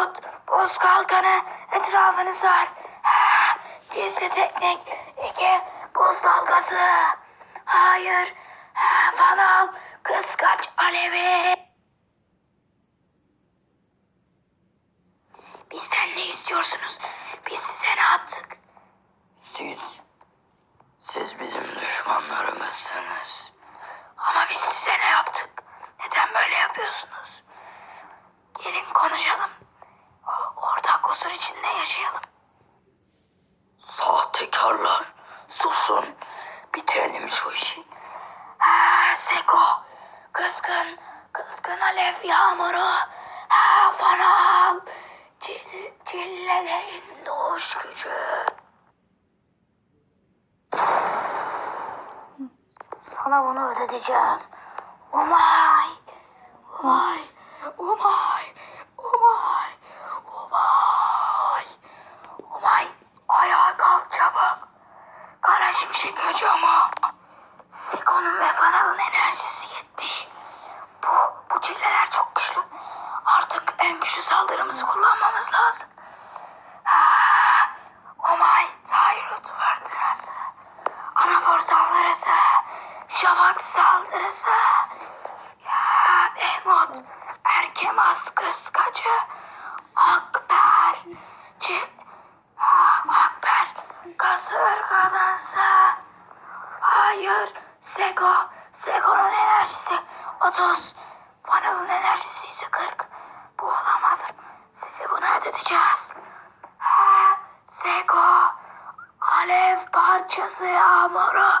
Davut boz kalkanı etrafını sar. Ha, gizli teknik. iki buz dalgası. Hayır. Ha, fanal kıskaç alevi. Sana bunu öğreteceğim. Oh my. Oh my. Oh my. Oh my. Oh my. Oh my. Ayağa kalk çabuk. Kara şimşek hocama. Hacı Akber Cip Akber kasırgadansa. Hayır Sego. Sego'nun enerjisi 30 Panel'ın enerjisi ise 40 bu olamaz sizi bunu ödeteceğiz. Ha, Sego Alev parçası yağmuru.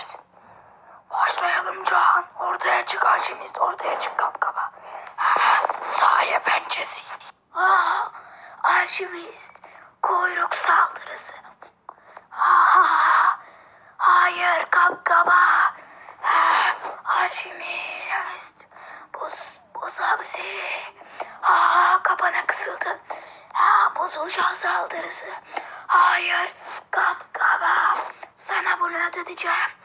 Edersin? Başlayalım Cahan. Ortaya çık Arşimist. Ortaya çık kapkaba. Sahaya pençesi. Arşimist. Kuyruk saldırısı. Hayır kapkaba. Arşimist. Buz, buz hapsi. Kapana kısıldın. Buzulcan saldırısı. Hayır kapkaba. Sana bunu ödeteceğim.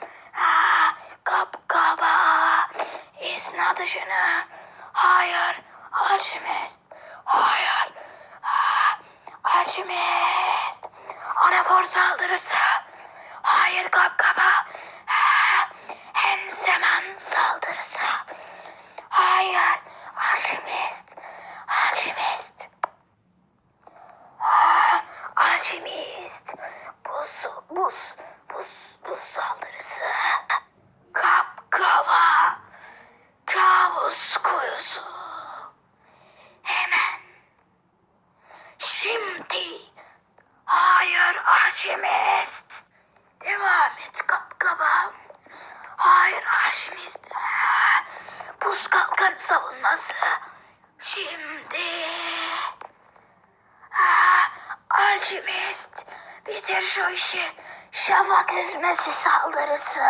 İsna dışını. Hayır Arşimist. Hayır. Arşimist. Anafor saldırısı. Hayır kapkaba. Ah, Enseman saldırısı. Hayır Arşimist. Arşimist. Ah, Arşimist. Buz, buz, buz, buz saldırısı. Kapkava. Kuyusu. Hemen. Şimdi. Hayır Arşimist. Devam et kapkaba. Hayır Arşimist. Buz kalkan savunması. Şimdi. Arşimist. Bitir şu işi. Şafak üzmesi saldırısı.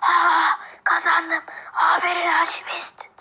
Ha, kazandım. Aferin Arşimist.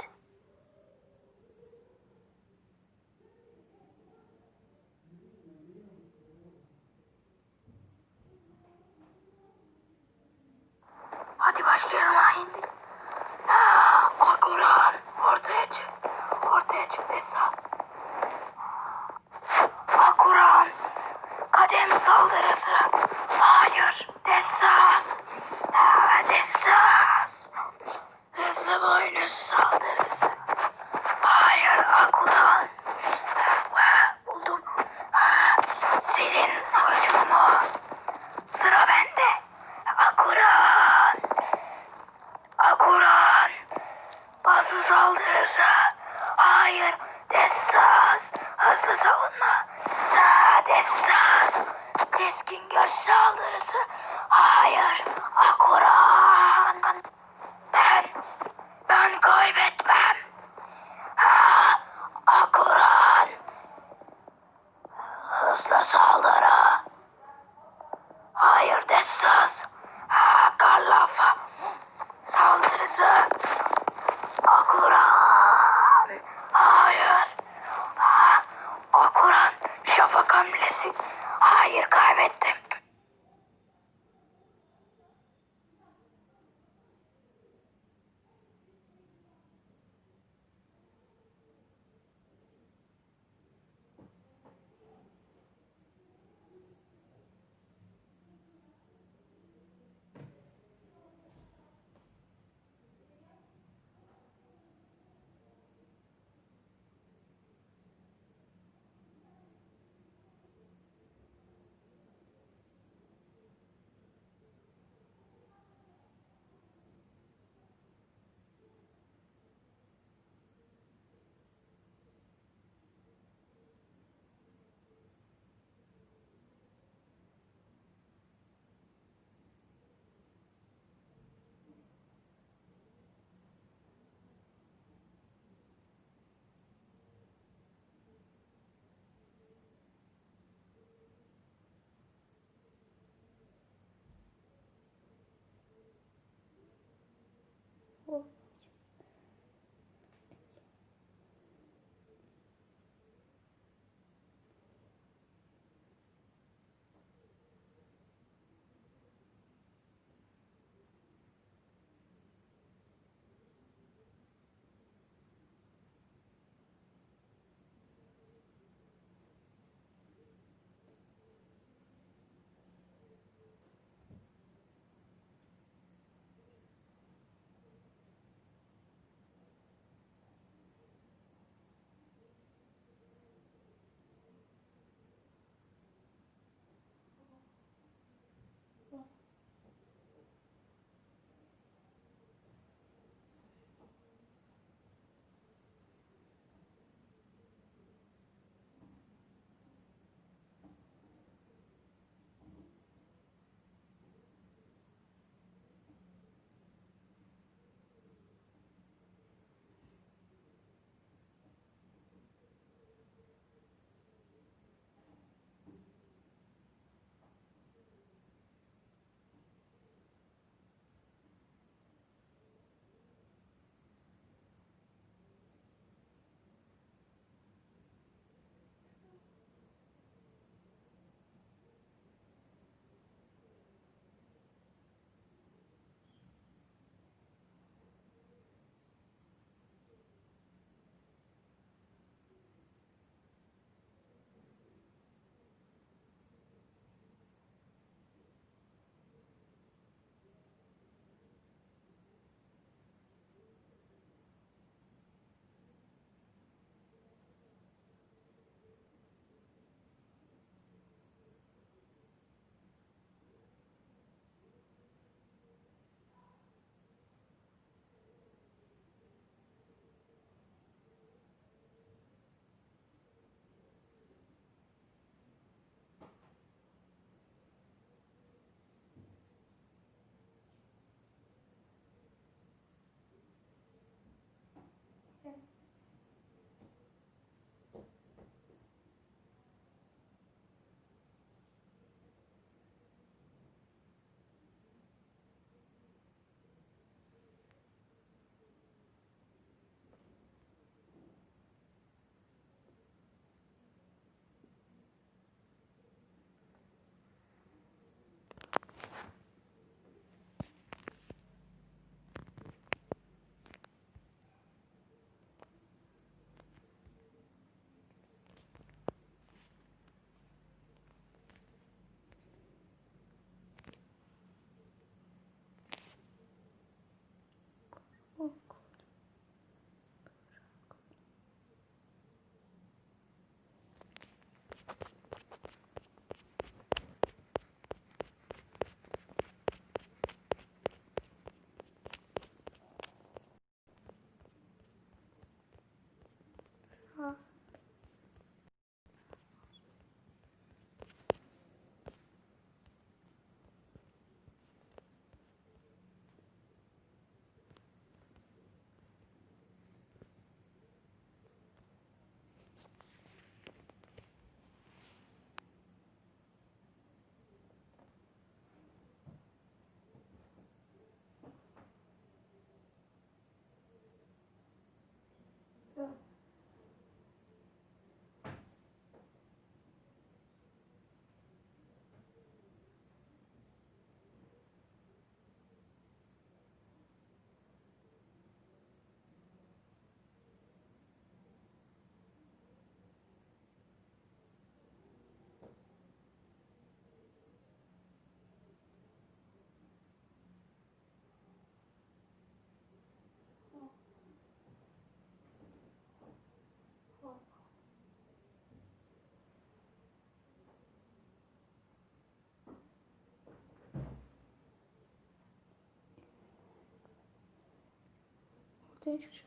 Değişik şey.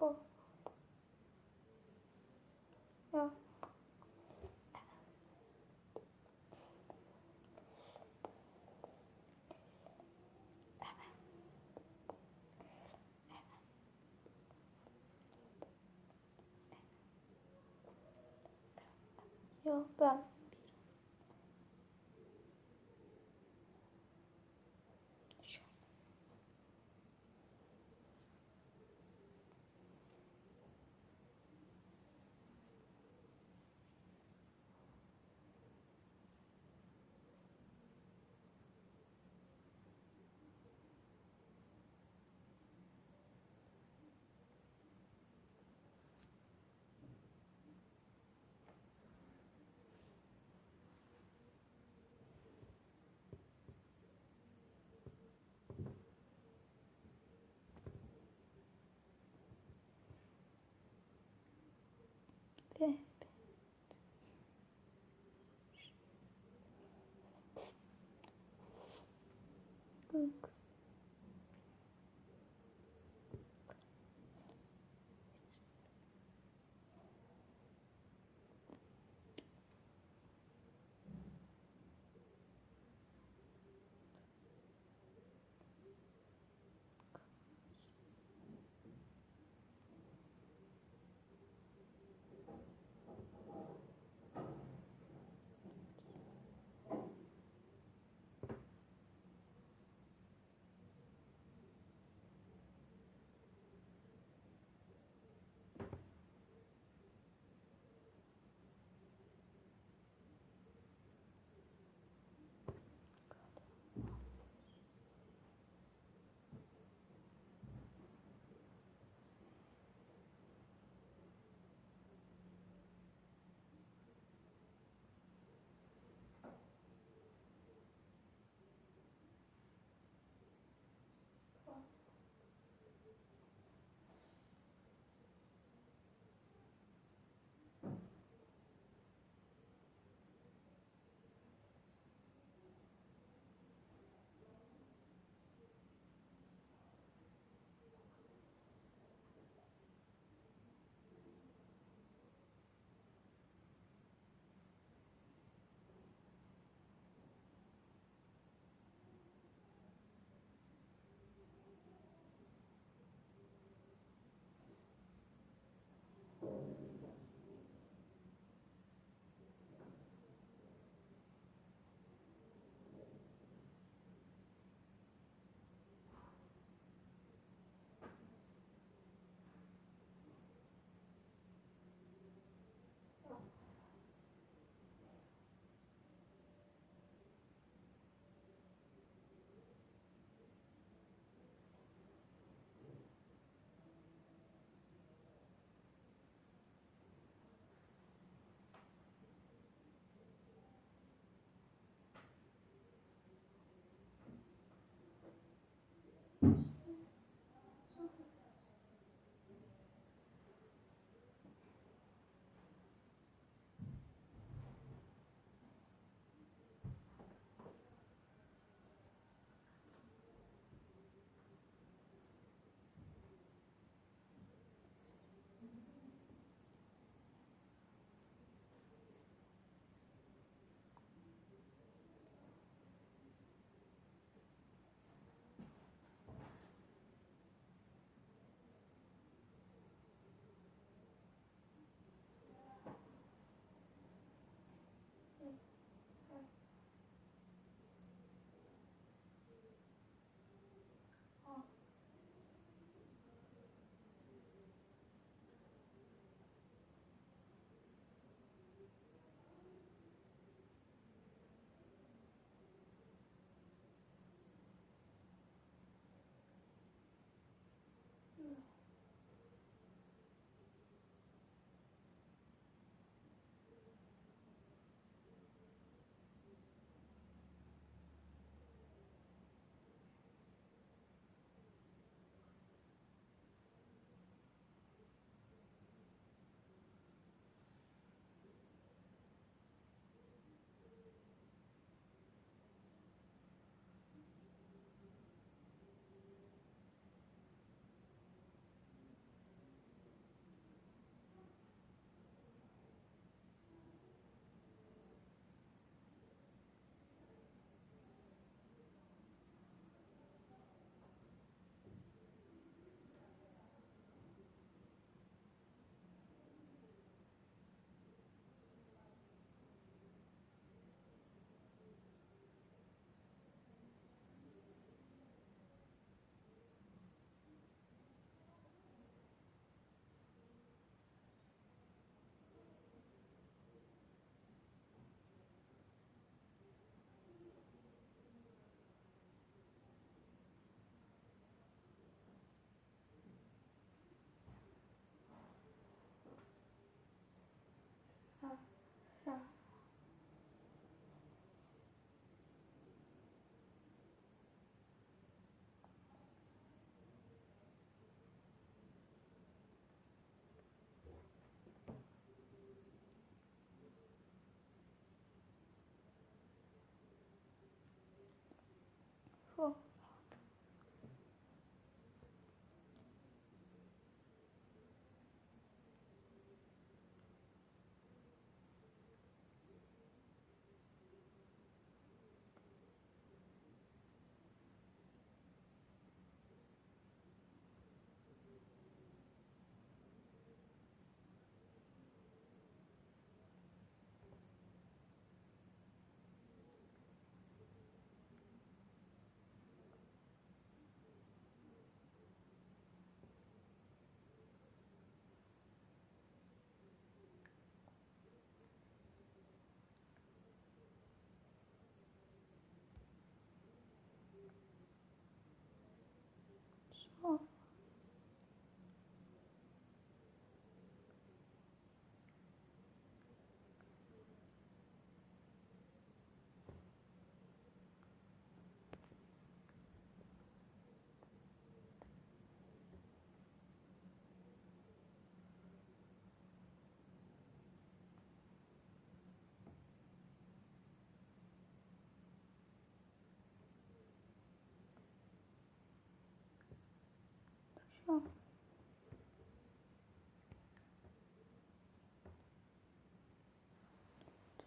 Oh. 不要 Thanks.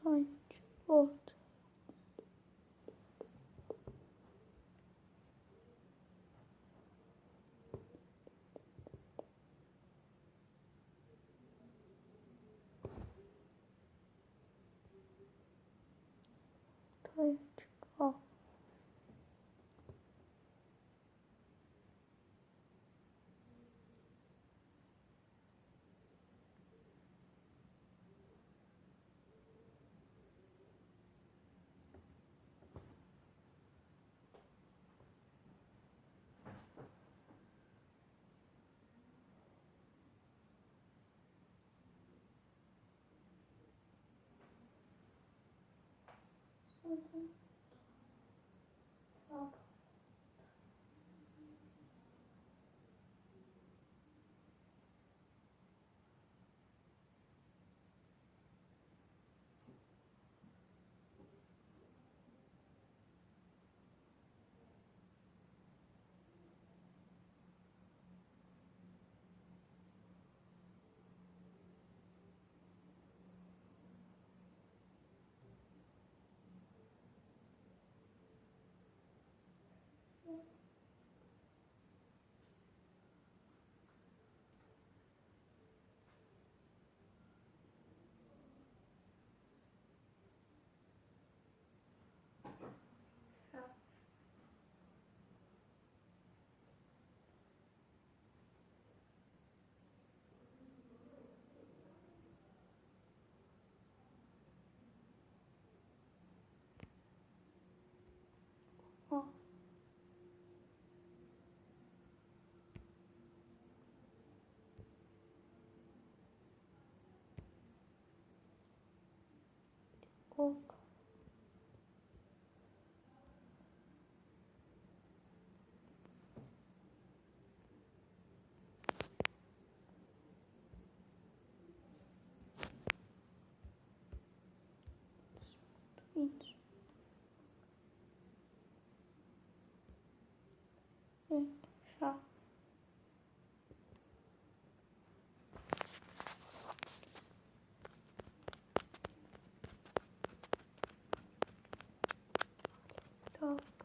Tank orta. Tank al. Ha. 꼭 Oh.